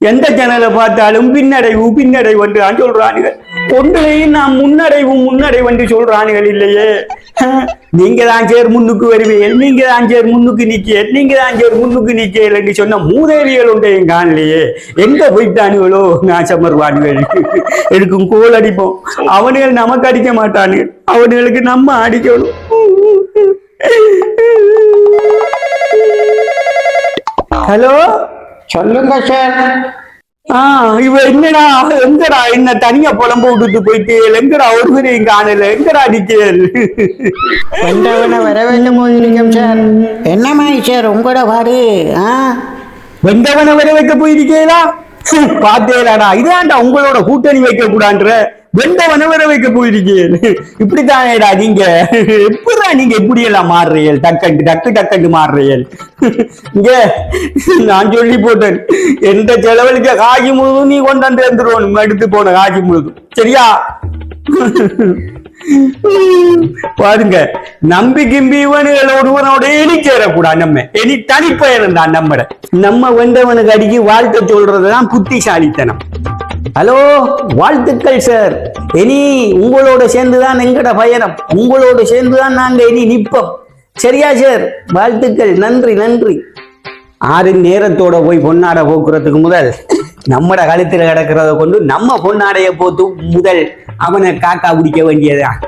எந்த சேனலை பார்த்தாலும் பின்னடைவு பின்னடைவு என்று சொல்றானுகள். சொல்றானுங்க ஒன்றிலையும் நான் முன்னடைவு முன்னடைவு என்று சொல்றானுகள் இல்லையே. நீங்க தான் சேர் முன்னுக்கு வருவீர்கள் நீங்க தான் சேர் முன்னுக்கு நிக்க நீங்க தான் சேர் முன்னுக்கு நிக்கல் என்று சொன்ன மூதேவிகள் என் காணலையே எங்க போயிட்டானுகளோ? நாசமர்வானுகள் எடுக்கும் கோல் அடிப்போம். அவனுகள் நமக்கு அடிக்க மாட்டானுகள். அவனுங்களுக்கு நம்ம அடிக்கணும். ஹலோ? சொல்லுங்க சார். ஆ இவ என்னடா எங்கடா என்ன தனியா புலம்ப விட்டுட்டு போயிட்டு? எங்கடா ஒருவரையும் காணல? எங்கடா நிக்கல்? வந்தவனை வரவேற்று போயிருக்கோம் சார். என்னமாய் சார் உங்களோட பாடு? ஆ? வெந்தவனை வர வைக்க போயிருக்கீங்களா பாத்தேலாடா இதான்டா உங்களோட கூட்டணி வைக்க கூடான்ற வெந்தவனை வர வைக்க போயிருக்கீங்க இப்படித்தானேடா நீங்க. எப்படா நீங்க இப்படி எல்லாம் மாறுறீர்கள்? டக்கண்டு டக்கு டக்கண்டு மாறுறீர்கள். இங்க நான் சொல்லி போட்டேன் எந்த செலவழிக்க காஜி முழுதும் நீ கொண்டாந்து வந்துருவோம் எடுத்து போன காஜி முழுதும். சரியா? பாருங்க நம்பி கிம்பி இவனுகள் ஒருவனோட இனி சேரக்கூடாது நம்ம. இனி தனிப்பயணம் தான் நம்மட நம்ம வெந்தவனுக்கு அடிக்கி வாழ்க்கை சொல்றதுதான் புத்திசாலித்தனம். ஹலோ வாழ்த்துக்கள் சார் இனி உங்களோட சேர்ந்துதான் எங்கட பயணம். உங்களோட சேர்ந்துதான் நாங்க இனி நிப்போம் சரியா சார் வாழ்த்துக்கள். நன்றி நன்றி. ஆறு நேரத்தோட போய் பொன்னாடை போக்குறதுக்கு முதல் நம்மட கழுத்துல கிடக்கிறத கொண்டு நம்ம பொன்னாடைய போத்து முதல் அவனை காக்கா பிடிக்க வேண்டியதான்